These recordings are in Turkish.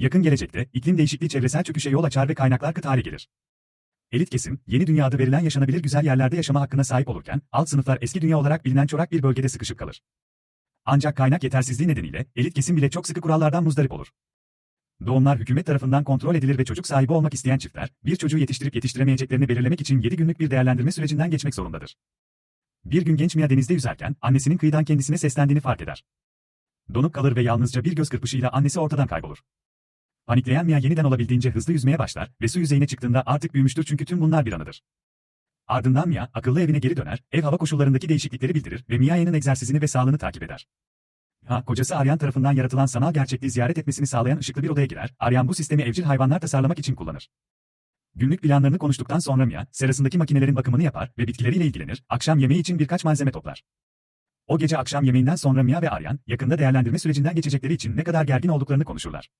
Yakın gelecekte, iklim değişikliği çevresel çöküşe yol açar ve kaynaklar kıt hale gelir. Elit kesim, yeni dünya adı verilen yaşanabilir güzel yerlerde yaşama hakkına sahip olurken, alt sınıflar eski dünya olarak bilinen çorak bir bölgede sıkışıp kalır. Ancak kaynak yetersizliği nedeniyle, elit kesim bile çok sıkı kurallardan muzdarip olur. Doğumlar hükümet tarafından kontrol edilir ve çocuk sahibi olmak isteyen çiftler, bir çocuğu yetiştirip yetiştiremeyeceklerini belirlemek için 7 günlük bir değerlendirme sürecinden geçmek zorundadır. Bir gün genç Mia denizde yüzerken, annesinin kıyıdan kendisine seslendiğini fark eder. Donup kalır ve yalnızca bir göz kırpışıyla annesi ortadan kaybolur. Panikleyen Mia yeniden olabildiğince hızlı yüzmeye başlar ve su yüzeyine çıktığında artık büyümüştür çünkü tüm bunlar bir anıdır. Ardından Mia, akıllı evine geri döner, ev hava koşullarındaki değişiklikleri bildirir ve Mia'nın egzersizini ve sağlığını takip eder. Ha, kocası Aryan tarafından yaratılan sanal gerçekliği ziyaret etmesini sağlayan ışıklı bir odaya girer, Aryan bu sistemi evcil hayvanlar tasarlamak için kullanır. Günlük planlarını konuştuktan sonra Mia, serasındaki makinelerin bakımını yapar ve bitkileriyle ilgilenir, akşam yemeği için birkaç malzeme toplar. O gece akşam yemeğinden sonra Mia ve Aryan, yakında değerlendirme sürecinden geçecekleri için ne kadar gergin olduklarını konuşurlar.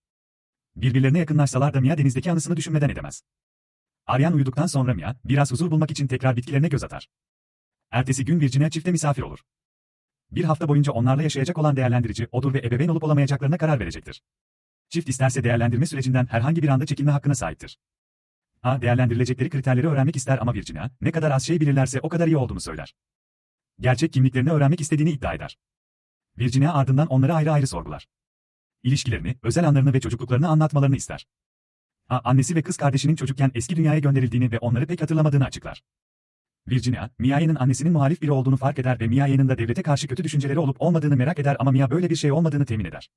Birbirlerine yakınlaşsalar da Mia denizdeki anısını düşünmeden edemez. Aryan uyuduktan sonra Mia, biraz huzur bulmak için tekrar bitkilerine göz atar. Ertesi gün Virginia çifte misafir olur. Bir hafta boyunca onlarla yaşayacak olan değerlendirici, odur ve ebeveyn olup olamayacaklarına karar verecektir. Çift isterse değerlendirme sürecinden herhangi bir anda çekilme hakkına sahiptir. A. Değerlendirilecekleri kriterleri öğrenmek ister ama Virginia, ne kadar az şey bilirlerse o kadar iyi olduğunu söyler. Gerçek kimliklerini öğrenmek istediğini iddia eder. Virginia ardından onları ayrı ayrı sorgular. İlişkilerini, özel anlarını ve çocukluklarını anlatmalarını ister. A. Annesi ve kız kardeşinin çocukken eski dünyaya gönderildiğini ve onları pek hatırlamadığını açıklar. Virginia, Mia'nın annesinin muhalif biri olduğunu fark eder ve Mia'nın da devlete karşı kötü düşünceleri olup olmadığını merak eder ama Mia böyle bir şey olmadığını temin eder.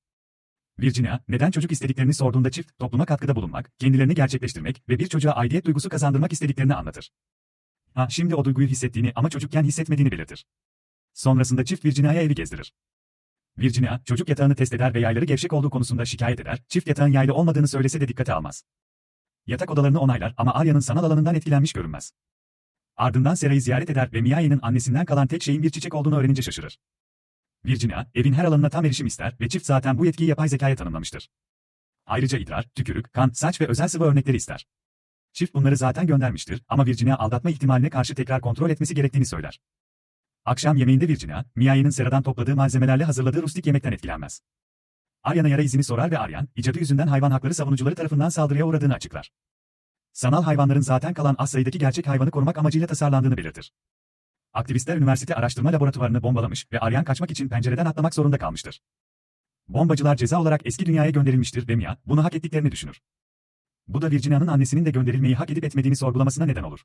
Virginia, neden çocuk istediklerini sorduğunda çift, topluma katkıda bulunmak, kendilerini gerçekleştirmek ve bir çocuğa aidiyet duygusu kazandırmak istediklerini anlatır. Ha, şimdi o duyguyu hissettiğini ama çocukken hissetmediğini belirtir. Sonrasında çift Virginia'ya evi gezdirir. Virginia, çocuk yatağını test eder ve yayları gevşek olduğu konusunda şikayet eder, çift yatağın yaylı olmadığını söylese de dikkate almaz. Yatak odalarını onaylar ama Arya'nın sanal alanından etkilenmiş görünmez. Ardından Sera'yı ziyaret eder ve Mia'nın annesinden kalan tek şeyin bir çiçek olduğunu öğrenince şaşırır. Virginia, evin her alanına tam erişim ister ve çift zaten bu yetkiyi yapay zekaya tanımlamıştır. Ayrıca idrar, tükürük, kan, saç ve özel sıvı örnekleri ister. Çift bunları zaten göndermiştir ama Virginia aldatma ihtimaline karşı tekrar kontrol etmesi gerektiğini söyler. Akşam yemeğinde Virginia, Mia'nın Sera'dan topladığı malzemelerle hazırladığı rustik yemekten etkilenmez. Arya'na yara izini sorar ve Aryan, icadı yüzünden hayvan hakları savunucuları tarafından saldırıya uğradığını açıklar. Sanal hayvanların zaten kalan az sayıdaki gerçek hayvanı korumak amacıyla tasarlandığını belirtir. Aktivistler üniversite araştırma laboratuvarını bombalamış ve Aryan kaçmak için pencereden atlamak zorunda kalmıştır. Bombacılar ceza olarak eski dünyaya gönderilmiştir ve Mia, bunu hak ettiklerini düşünür. Bu da Virginia'nın annesinin de gönderilmeyi hak edip etmediğini sorgulamasına neden olur.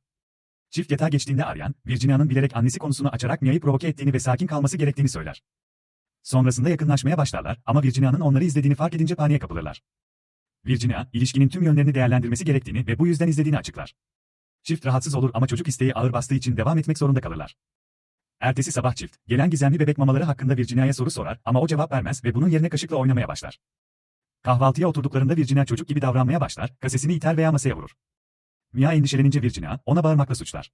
Çift yatağa geçtiğinde Aryan, Virginia'nın bilerek annesi konusunu açarak Mia'yı provoke ettiğini ve sakin kalması gerektiğini söyler. Sonrasında yakınlaşmaya başlarlar ama Virginia'nın onları izlediğini fark edince paniğe kapılırlar. Virginia, ilişkinin tüm yönlerini değerlendirmesi gerektiğini ve bu yüzden izlediğini açıklar. Çift rahatsız olur ama çocuk isteği ağır bastığı için devam etmek zorunda kalırlar. Ertesi sabah çift, gelen gizemli bebek mamaları hakkında Virginia'ya soru sorar ama o cevap vermez ve bunun yerine kaşıkla oynamaya başlar. Kahvaltıya oturduklarında Virginia çocuk gibi davranmaya başlar, kasesini iter veya masaya vurur. Mia endişelenince Virginia, ona bağırmakla suçlar.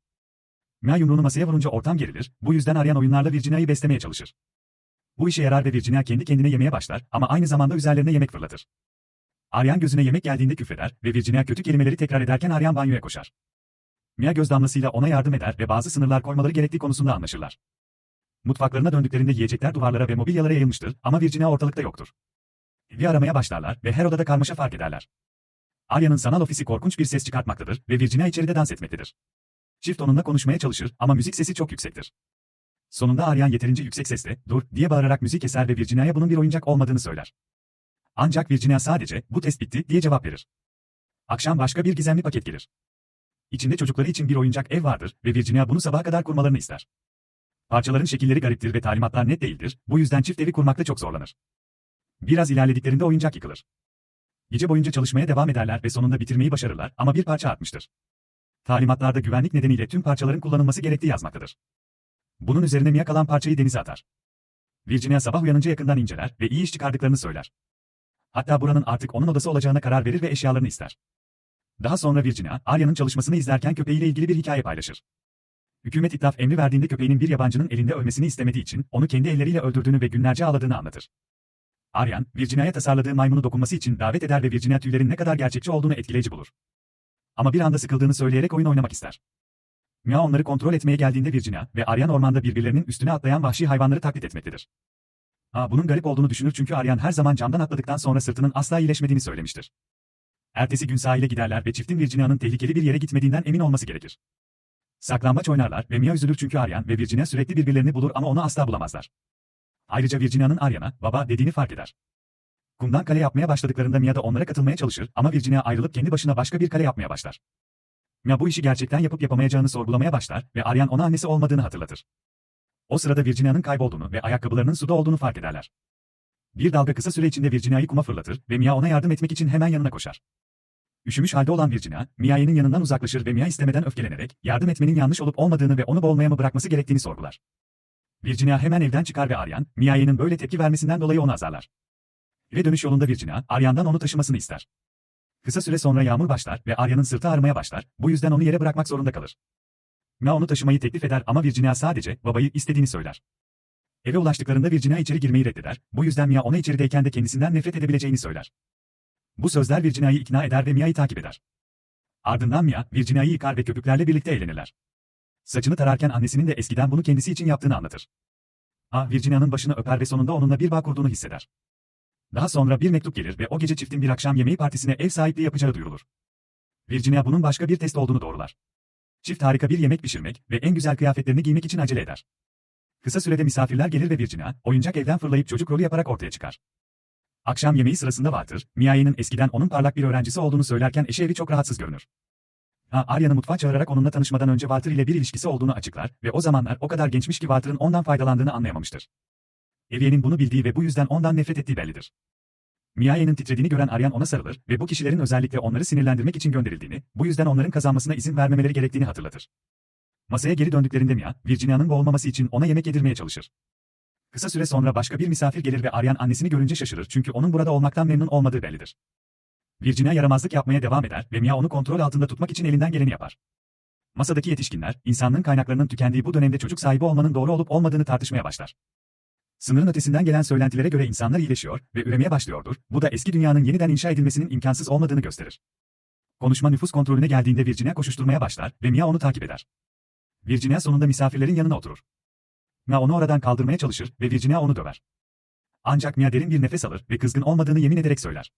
Mia yumruğunu masaya vurunca ortam gerilir, bu yüzden arayan oyunlarla Virginia'yı beslemeye çalışır. Bu işe yarar ve Virginia kendi kendine yemeye başlar ama aynı zamanda üzerlerine yemek fırlatır. Aryan gözüne yemek geldiğinde küfreder ve Virginia kötü kelimeleri tekrar ederken Aryan banyoya koşar. Mia göz damlasıyla ona yardım eder ve bazı sınırlar koymaları gerektiği konusunda anlaşırlar. Mutfaklarına döndüklerinde yiyecekler duvarlara ve mobilyalara yayılmıştır ama Virginia ortalıkta yoktur. Evi aramaya başlarlar ve her odada karmaşa fark ederler. Arya'nın sanal ofisi korkunç bir ses çıkartmaktadır ve Virginia içeride dans etmektedir. Çift onunla konuşmaya çalışır ama müzik sesi çok yüksektir. Sonunda Aryan yeterince yüksek sesle, dur, diye bağırarak müzik keser ve Virginia'ya bunun bir oyuncak olmadığını söyler. Ancak Virginia sadece, bu test bitti, diye cevap verir. Akşam başka bir gizemli paket gelir. İçinde çocukları için bir oyuncak ev vardır ve Virginia bunu sabaha kadar kurmalarını ister. Parçaların şekilleri gariptir ve talimatlar net değildir, bu yüzden çift evi kurmakta çok zorlanır. Biraz ilerlediklerinde oyuncak yıkılır. Gece boyunca çalışmaya devam ederler ve sonunda bitirmeyi başarırlar ama bir parça artmıştır. Talimatlarda güvenlik nedeniyle tüm parçaların kullanılması gerektiği yazmaktadır. Bunun üzerine Mia kalan parçayı denize atar. Virginia sabah uyanınca yakından inceler ve iyi iş çıkardıklarını söyler. Hatta buranın artık onun odası olacağına karar verir ve eşyalarını ister. Daha sonra Virginia, Arya'nın çalışmasını izlerken köpeğiyle ilgili bir hikaye paylaşır. Hükümet itlaf emri verdiğinde köpeğinin bir yabancının elinde ölmesini istemediği için onu kendi elleriyle öldürdüğünü ve günlerce ağladığını anlatır. Aryan, Virginia'ya tasarladığı maymunu dokunması için davet eder ve Virginia tüylerin ne kadar gerçekçi olduğunu etkileyici bulur. Ama bir anda sıkıldığını söyleyerek oyun oynamak ister. Mia onları kontrol etmeye geldiğinde Virginia ve Aryan ormanda birbirlerinin üstüne atlayan vahşi hayvanları taklit etmektedir. Ha, bunun garip olduğunu düşünür çünkü Aryan her zaman camdan atladıktan sonra sırtının asla iyileşmediğini söylemiştir. Ertesi gün sahile giderler ve çiftin Virginia'nın tehlikeli bir yere gitmediğinden emin olması gerekir. Saklambaç oynarlar ve Mia üzülür çünkü Aryan ve Virginia sürekli birbirlerini bulur ama onu asla bulamazlar. Ayrıca Virginia'nın Aryan'a baba dediğini fark eder. Kumdan kale yapmaya başladıklarında Mia da onlara katılmaya çalışır ama Virginia ayrılıp kendi başına başka bir kale yapmaya başlar. Mia bu işi gerçekten yapıp yapamayacağını sorgulamaya başlar ve Aryan ona annesi olmadığını hatırlatır. O sırada Virginia'nın kaybolduğunu ve ayakkabılarının suda olduğunu fark ederler. Bir dalga kısa süre içinde Virginia'yı kuma fırlatır ve Mia ona yardım etmek için hemen yanına koşar. Üşümüş halde olan Virginia, Mia'nın yanından uzaklaşır ve Mia istemeden öfkelenerek, yardım etmenin yanlış olup olmadığını ve onu boğulmaya mı bırakması gerektiğini sorgular. Virginia hemen evden çıkar ve Aryan, Mia'nın böyle tepki vermesinden dolayı onu azarlar. Ve dönüş yolunda Virginia, Aryan'dan onu taşımasını ister. Kısa süre sonra yağmur başlar ve Arya'nın sırtı ağrımaya başlar, bu yüzden onu yere bırakmak zorunda kalır. Mia onu taşımayı teklif eder ama Virginia sadece babayı istediğini söyler. Eve ulaştıklarında Virginia içeri girmeyi reddeder, bu yüzden Mia ona içerideyken de kendisinden nefret edebileceğini söyler. Bu sözler Virginia'yı ikna eder ve Mia'yı takip eder. Ardından Mia, Virginia'yı yıkar ve köpüklerle birlikte eğlenirler. Saçını tararken annesinin de eskiden bunu kendisi için yaptığını anlatır. A, Virginia'nın başını öper ve sonunda onunla bir bağ kurduğunu hisseder. Daha sonra bir mektup gelir ve o gece çiftin bir akşam yemeği partisine ev sahipliği yapacağı duyurulur. Virginia bunun başka bir test olduğunu doğrular. Çift harika bir yemek pişirmek ve en güzel kıyafetlerini giymek için acele eder. Kısa sürede misafirler gelir ve Virginia, oyuncak evden fırlayıp çocuk rolü yaparak ortaya çıkar. Akşam yemeği sırasında Walter, Mia'nın eskiden onun parlak bir öğrencisi olduğunu söylerken eşi evi çok rahatsız görünür. Ha, Arya'nı mutfağa çağırarak onunla tanışmadan önce Walter ile bir ilişkisi olduğunu açıklar ve o zamanlar o kadar gençmiş ki Walter'ın ondan faydalandığını anlayamamıştır. Eviye'nin bunu bildiği ve bu yüzden ondan nefret ettiği bellidir. Mia'nın titrediğini gören Aryan ona sarılır ve bu kişilerin özellikle onları sinirlendirmek için gönderildiğini, bu yüzden onların kazanmasına izin vermemeleri gerektiğini hatırlatır. Masaya geri döndüklerinde Mia, Virginia'nın boğulmaması için ona yemek yedirmeye çalışır. Kısa süre sonra başka bir misafir gelir ve Aryan annesini görünce şaşırır çünkü onun burada olmaktan memnun olmadığı bellidir. Virginia yaramazlık yapmaya devam eder ve Mia onu kontrol altında tutmak için elinden geleni yapar. Masadaki yetişkinler, insanlığın kaynaklarının tükendiği bu dönemde çocuk sahibi olmanın doğru olup olmadığını tartışmaya başlar. Sınırın ötesinden gelen söylentilere göre insanlar iyileşiyor ve üremeye başlıyordur, bu da eski dünyanın yeniden inşa edilmesinin imkansız olmadığını gösterir. Konuşma nüfus kontrolüne geldiğinde Virginia koşuşturmaya başlar ve Mia onu takip eder. Virginia sonunda misafirlerin yanına oturur. Mia onu oradan kaldırmaya çalışır ve Virginia onu döver. Ancak Mia derin bir nefes alır ve kızgın olmadığını yemin ederek söyler.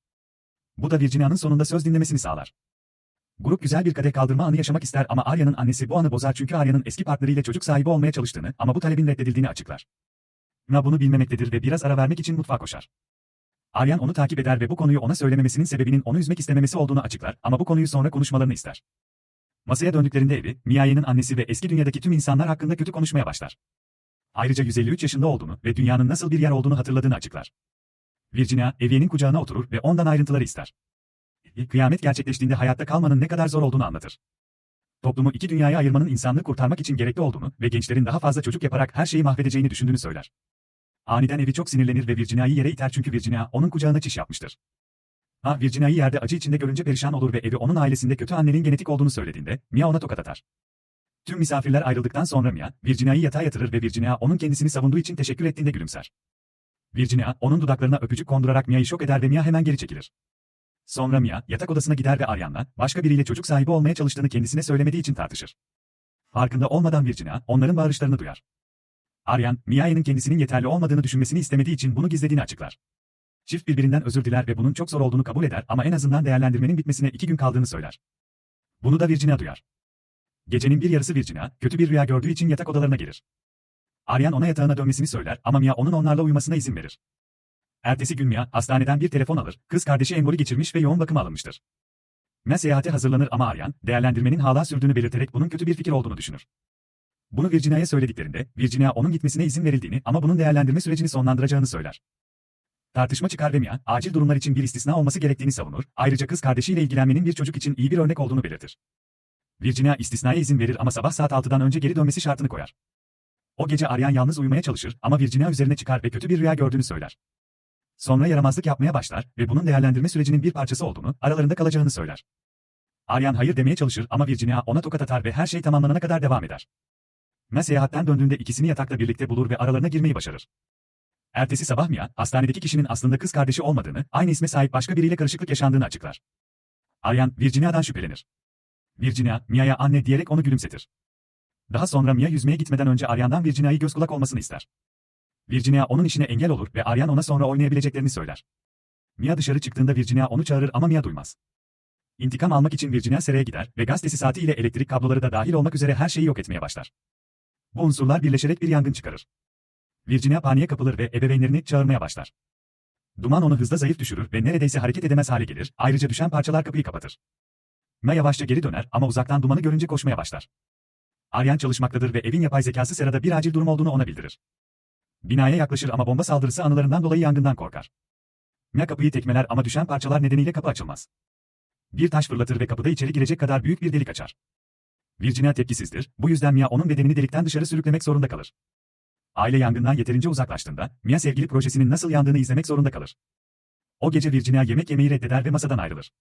Bu da Virginia'nın sonunda söz dinlemesini sağlar. Grup güzel bir kadeh kaldırma anı yaşamak ister ama Arya'nın annesi bu anı bozar çünkü Arya'nın eski partneriyle çocuk sahibi olmaya çalıştığını ama bu talebin reddedildiğini açıklar. Mia bunu bilmemektedir ve biraz ara vermek için mutfağa koşar. Aryan onu takip eder ve bu konuyu ona söylememesinin sebebinin onu üzmek istememesi olduğunu açıklar ama bu konuyu sonra konuşmalarını ister. Masaya döndüklerinde evi, Mia'nın annesi ve eski dünyadaki tüm insanlar hakkında kötü konuşmaya başlar. Ayrıca 153 yaşında olduğunu ve dünyanın nasıl bir yer olduğunu hatırladığını açıklar. Virginia, Evie'nin kucağına oturur ve ondan ayrıntıları ister. Kıyamet gerçekleştiğinde hayatta kalmanın ne kadar zor olduğunu anlatır. Toplumu iki dünyaya ayırmanın insanlığı kurtarmak için gerekli olduğunu ve gençlerin daha fazla çocuk yaparak her şeyi mahvedeceğini düşündüğünü söyler. Aniden Evi çok sinirlenir ve Virginia'yı yere iter çünkü Virginia onun kucağına çiş yapmıştır. Ha Virginia'yı yerde acı içinde görünce perişan olur ve Evi onun ailesinde kötü annenin genetik olduğunu söylediğinde Mia ona tokat atar. Tüm misafirler ayrıldıktan sonra Mia, Virginia'yı yatağa yatırır ve Virginia onun kendisini savunduğu için teşekkür ettiğinde gülümser. Virginia, onun dudaklarına öpücük kondurarak Mia'yı şok eder ve Mia hemen geri çekilir. Sonra Mia, yatak odasına gider ve Aryan'la, başka biriyle çocuk sahibi olmaya çalıştığını kendisine söylemediği için tartışır. Farkında olmadan Virginia, onların bağırışlarını duyar. Aryan, Mia'nın kendisinin yeterli olmadığını düşünmesini istemediği için bunu gizlediğini açıklar. Çift birbirinden özür diler ve bunun çok zor olduğunu kabul eder ama en azından değerlendirmenin bitmesine iki gün kaldığını söyler. Bunu da Virginia duyar. Gecenin bir yarısı Virginia, kötü bir rüya gördüğü için yatak odalarına gelir. Aryan ona yatağına dönmesini söyler ama Mia onun onlarla uyumasına izin verir. Ertesi gün Mia, hastaneden bir telefon alır, kız kardeşi emboli geçirmiş ve yoğun bakıma alınmıştır. Mia seyahate hazırlanır ama Aryan, değerlendirmenin hala sürdüğünü belirterek bunun kötü bir fikir olduğunu düşünür. Bunu Virginia'ya söylediklerinde, Virginia onun gitmesine izin verildiğini ama bunun değerlendirme sürecini sonlandıracağını söyler. Tartışma çıkar ve Mia, acil durumlar için bir istisna olması gerektiğini savunur, ayrıca kız kardeşiyle ilgilenmenin bir çocuk için iyi bir örnek olduğunu belirtir. Virginia istisnaya izin verir ama sabah saat 6'dan önce geri dönmesi şartını koyar. O gece Aryan yalnız uyumaya çalışır ama Virginia üzerine çıkar ve kötü bir rüya gördüğünü söyler. Sonra yaramazlık yapmaya başlar ve bunun değerlendirme sürecinin bir parçası olduğunu, aralarında kalacağını söyler. Aryan hayır demeye çalışır ama Virginia ona tokat atar ve her şey tamamlanana kadar devam eder. Mia seyahatten döndüğünde ikisini yatakta birlikte bulur ve aralarına girmeyi başarır. Ertesi sabah Mia, hastanedeki kişinin aslında kız kardeşi olmadığını, aynı isme sahip başka biriyle karışıklık yaşandığını açıklar. Aryan, Virginia'dan şüphelenir. Virginia, Mia'ya anne diyerek onu gülümsetir. Daha sonra Mia yüzmeye gitmeden önce Aryan'dan Virginia'yı göz kulak olmasını ister. Virginia onun işine engel olur ve Aryan ona sonra oynayabileceklerini söyler. Mia dışarı çıktığında Virginia onu çağırır ama Mia duymaz. İntikam almak için Virginia seraya gider ve gaz tesisatı ile elektrik kabloları da dahil olmak üzere her şeyi yok etmeye başlar. Bu unsurlar birleşerek bir yangın çıkarır. Virginia paniğe kapılır ve ebeveynlerini çağırmaya başlar. Duman onu hızla zayıf düşürür ve neredeyse hareket edemez hale gelir, ayrıca düşen parçalar kapıyı kapatır. Mia yavaşça geri döner ama uzaktan dumanı görünce koşmaya başlar. Aryan çalışmaktadır ve evin yapay zekası Sera'da bir acil durum olduğunu ona bildirir. Binaya yaklaşır ama bomba saldırısı anılarından dolayı yangından korkar. Mia kapıyı tekmeler ama düşen parçalar nedeniyle kapı açılmaz. Bir taş fırlatır ve kapıda içeri girecek kadar büyük bir delik açar. Virginia tepkisizdir, bu yüzden Mia onun bedenini delikten dışarı sürüklemek zorunda kalır. Aile yangından yeterince uzaklaştığında, Mia sevgili projesinin nasıl yandığını izlemek zorunda kalır. O gece Virginia yemek yemeyi reddeder ve masadan ayrılır.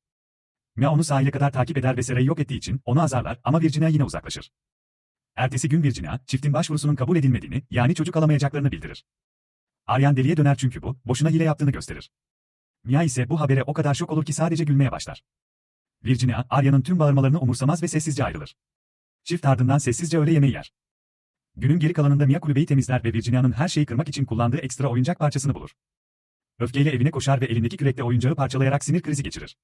Mia onu sahile kadar takip eder ve Sera'yı yok ettiği için onu azarlar ama Virginia yine uzaklaşır. Ertesi gün Virginia, çiftin başvurusunun kabul edilmediğini, yani çocuk alamayacaklarını bildirir. Aryan deliye döner çünkü bu, boşuna hile yaptığını gösterir. Mia ise bu habere o kadar şok olur ki sadece gülmeye başlar. Virginia, Arya'nın tüm bağırmalarını umursamaz ve sessizce ayrılır. Çift ardından sessizce öğle yemeği yer. Günün geri kalanında Mia kulübeyi temizler ve Virginia'nın her şeyi kırmak için kullandığı ekstra oyuncak parçasını bulur. Öfkeyle evine koşar ve elindeki kürekle oyuncağı parçalayarak sinir krizi geçirir.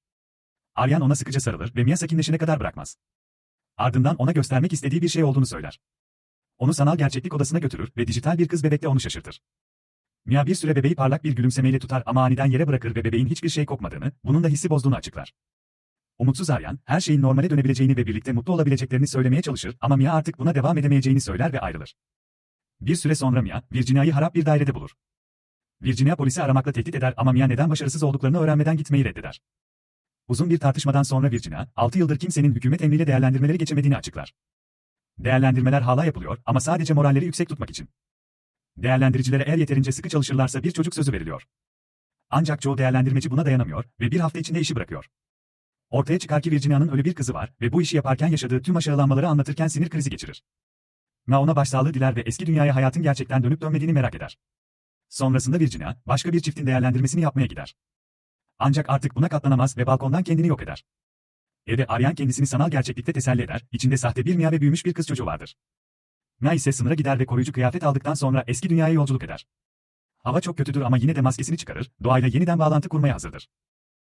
Aryan ona sıkıca sarılır ve Mia sakinleşene kadar bırakmaz. Ardından ona göstermek istediği bir şey olduğunu söyler. Onu sanal gerçeklik odasına götürür ve dijital bir kız bebekle onu şaşırtır. Mia bir süre bebeği parlak bir gülümsemeyle tutar ama aniden yere bırakır ve bebeğin hiçbir şey kokmadığını, bunun da hissi bozduğunu açıklar. Umutsuz Aryan, her şeyin normale dönebileceğini ve birlikte mutlu olabileceklerini söylemeye çalışır ama Mia artık buna devam edemeyeceğini söyler ve ayrılır. Bir süre sonra Mia, Virginia'yı harap bir dairede bulur. Virginia polisi aramakla tehdit eder ama Mia neden başarısız olduklarını öğrenmeden gitmeyi reddeder. Uzun bir tartışmadan sonra Virginia, 6 yıldır kimsenin hükümet emriyle değerlendirmeleri geçemediğini açıklar. Değerlendirmeler hala yapılıyor ama sadece moralleri yüksek tutmak için. Değerlendiricilere eğer yeterince sıkı çalışırlarsa bir çocuk sözü veriliyor. Ancak çoğu değerlendirmeci buna dayanamıyor ve bir hafta içinde işi bırakıyor. Ortaya çıkar ki Virginia'nın ölü bir kızı var ve bu işi yaparken yaşadığı tüm aşağılanmaları anlatırken sinir krizi geçirir. Ma ona başsağlığı diler ve eski dünyaya hayatın gerçekten dönüp dönmediğini merak eder. Sonrasında Virginia, başka bir çiftin değerlendirmesini yapmaya gider. Ancak artık buna katlanamaz ve balkondan kendini yok eder. Evde Aryan kendisini sanal gerçeklikte teselli eder, içinde sahte bir Mia ve büyümüş bir kız çocuğu vardır. Mia ise sınıra gider ve koruyucu kıyafet aldıktan sonra eski dünyaya yolculuk eder. Hava çok kötüdür ama yine de maskesini çıkarır, doğayla yeniden bağlantı kurmaya hazırdır.